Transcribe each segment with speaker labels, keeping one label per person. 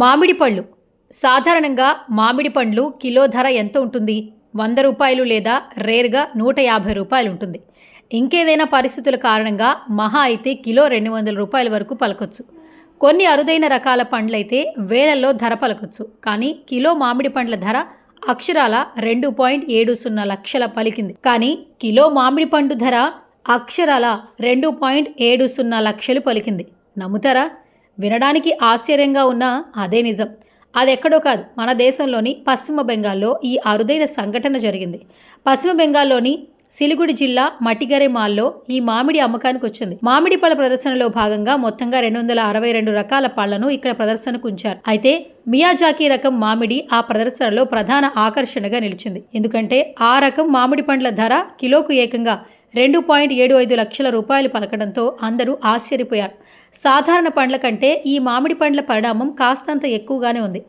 Speaker 1: మామిడి పళ్ళు సాధారణంగా మామిడి పండ్లు కిలో ధర ఎంత ఉంటుంది? వంద రూపాయలు లేదా రేర్గా నూట యాభై రూపాయలు ఉంటుంది. ఇంకేదైనా పరిస్థితుల కారణంగా మహా అయితే కిలో రెండు వందల రూపాయల వరకు పలకొచ్చు. కొన్ని అరుదైన రకాల పండ్లైతే వేలల్లో ధర పలకొచ్చు. కానీ కిలో మామిడి పండ్ల ధర అక్షరాల రెండు పాయింట్ ఏడు సున్నా లక్షల పలికింది. కానీ కిలో మామిడి పండు ధర అక్షరాల రెండు పాయింట్ ఏడు సున్నా లక్షలు పలికింది. నమ్ముతారా? వినడానికి ఆశ్చర్యంగా ఉన్న అదే నిజం. అది ఎక్కడో కాదు మన దేశంలోని పశ్చిమ బెంగాల్లో ఈ అరుదైన సంఘటన జరిగింది. పశ్చిమ బెంగాల్లోని సిలిగుడి జిల్లా మటిగరే మాల్లో ఈ మామిడి అమ్మకానికి వచ్చింది. మామిడి పళ్ళ ప్రదర్శనలో భాగంగా మొత్తంగా రెండు వందల అరవై రెండు రకాల పళ్ళను ఇక్కడ ప్రదర్శనకు ఉంచారు అయితే మియాజాకీ రకం మామిడి ఆ ప్రదర్శనలో ప్రధాన ఆకర్షణగా నిలిచింది. ఎందుకంటే ఆ రకం మామిడి పండ్ల ధర కిలోకు ఏకంగా రెండు పాయింట్ ఏడు ఐదు లక్షల రూపాయలు పలకడంతో అందరూ ఆశ్చర్యపోయారు. సాధారణ పండ్ల కంటే ఈ మామిడి పండ్ల పరిణామం కాస్తంత ఎక్కువగానే ఉంది.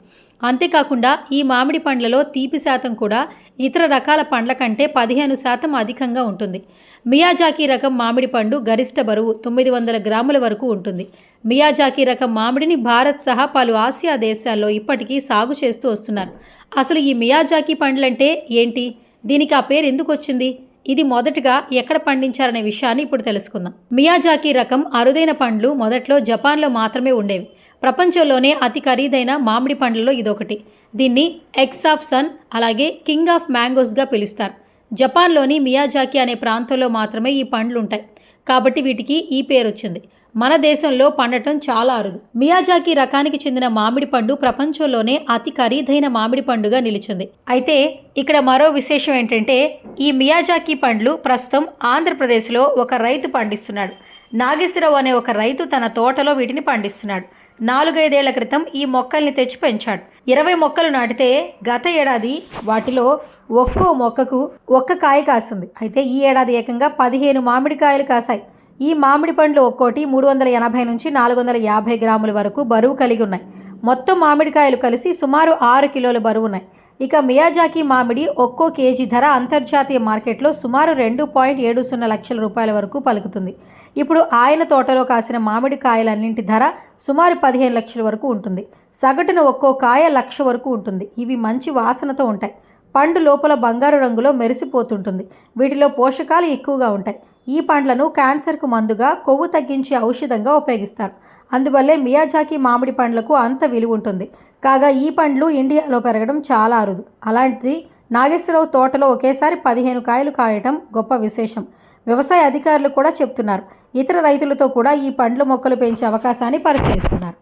Speaker 1: అంతేకాకుండా ఈ మామిడి పండ్లలో తీపి శాతం కూడా ఇతర రకాల పండ్ల కంటే పదిహేను శాతం అధికంగా ఉంటుంది. మియాజాకీ రకం మామిడి పండు గరిష్ట బరువు తొమ్మిది వందల గ్రాముల వరకు ఉంటుంది. మియాజాకీ రకం మామిడిని భారత్ సహా పలు ఆసియా దేశాల్లో ఇప్పటికీ సాగు చేస్తూ వస్తున్నారు. అసలు ఈ మియాజాకీ పండ్లంటే ఏంటి? దీనికి ఆ పేరు ఎందుకు వచ్చింది? ఇది మొదటగా ఎక్కడ పండించారనే విషయాన్ని ఇప్పుడు తెలుసుకుందాం. మియాజాకీ రకం అరుదైన పండ్లు మొదట్లో జపాన్లో మాత్రమే ఉండేవి. ప్రపంచంలోనే అతి ఖరీదైన మామిడి పండ్లలో ఇదొకటి. దీన్ని ఎగ్స్ ఆఫ్ సన్ అలాగే కింగ్ ఆఫ్ మ్యాంగోస్గా పిలుస్తారు. జపాన్లోని మియాజాకి అనే ప్రాంతంలో మాత్రమే ఈ పండ్లు ఉంటాయి కాబట్టి వీటికి ఈ పేరు వచ్చింది మన దేశంలో పండటం చాలా అరుదు. మియాజాకి రకానికి చెందిన మామిడి పండు ప్రపంచంలోనే అతి ఖరీదైన మామిడి పండుగా నిలిచింది. అయితే ఇక్కడ మరో విశేషం ఏంటంటే ఈ మియాజాకి పండ్లు ప్రస్తుతం ఆంధ్రప్రదేశ్లో ఒక రైతు పండిస్తున్నాడు. నాగేశ్వరరావు అనే ఒక రైతు తన తోటలో వీటిని పండిస్తున్నాడు. నాలుగైదేళ్ళ క్రితం ఈ మొక్కల్ని తెచ్చి పెంచాడు. ఇరవై మొక్కలు నాటితే గత ఏడాది వాటిలో ఒక్కో మొక్కకు ఒక్క కాయ కాసింది. అయితే ఈ ఏడాది ఏకంగా పదిహేను మామిడికాయలు కాసాయి. ఈ మామిడి పండ్లు ఒక్కోటి మూడు వందల ఎనభై నుంచి నాలుగు వందల యాభై గ్రాముల వరకు బరువు కలిగి ఉన్నాయి. మొత్తం మామిడికాయలు కలిసి సుమారు ఆరు కిలోల బరువు ఉన్నాయి. ఇక మియాజాకి మామిడి ఒక్కో కేజీ ధర అంతర్జాతీయ మార్కెట్లో సుమారు రెండు పాయింట్ ఏడు సున్నా లక్షల రూపాయల వరకు పలుకుతుంది. ఇప్పుడు ఆయన తోటలో కాసిన మామిడి కాయలన్నింటి ధర సుమారు పదిహేను లక్షల వరకు ఉంటుంది. సగటున ఒక్కో కాయ లక్ష వరకు ఉంటుంది. ఇవి మంచి వాసనతో ఉంటాయి. పండు లోపల బంగారు రంగులో మెరిసిపోతుంటుంది. వీటిలో పోషకాలు ఎక్కువగా ఉంటాయి. ఈ పండ్లను క్యాన్సర్కు మందుగా కొవ్వు తగ్గించే ఔషధంగా ఉపయోగిస్తారు. అందువల్లే మియాజాకి మామిడి పండ్లకు అంత విలువ ఉంటుంది. కాగా ఈ పండ్లు ఇండియాలో పెరగడం చాలా అరుదు. అలాంటిది నాగేశ్వరరావు తోటలో ఒకేసారి పదిహేను కాయలు కాయటం గొప్ప విశేషం. వ్యవసాయ అధికారులు కూడా చెప్తున్నారు. ఇతర రైతులతో కూడా ఈ పండ్ల మొక్కలు పెంచే అవకాశాన్ని పరిశీలిస్తున్నారు.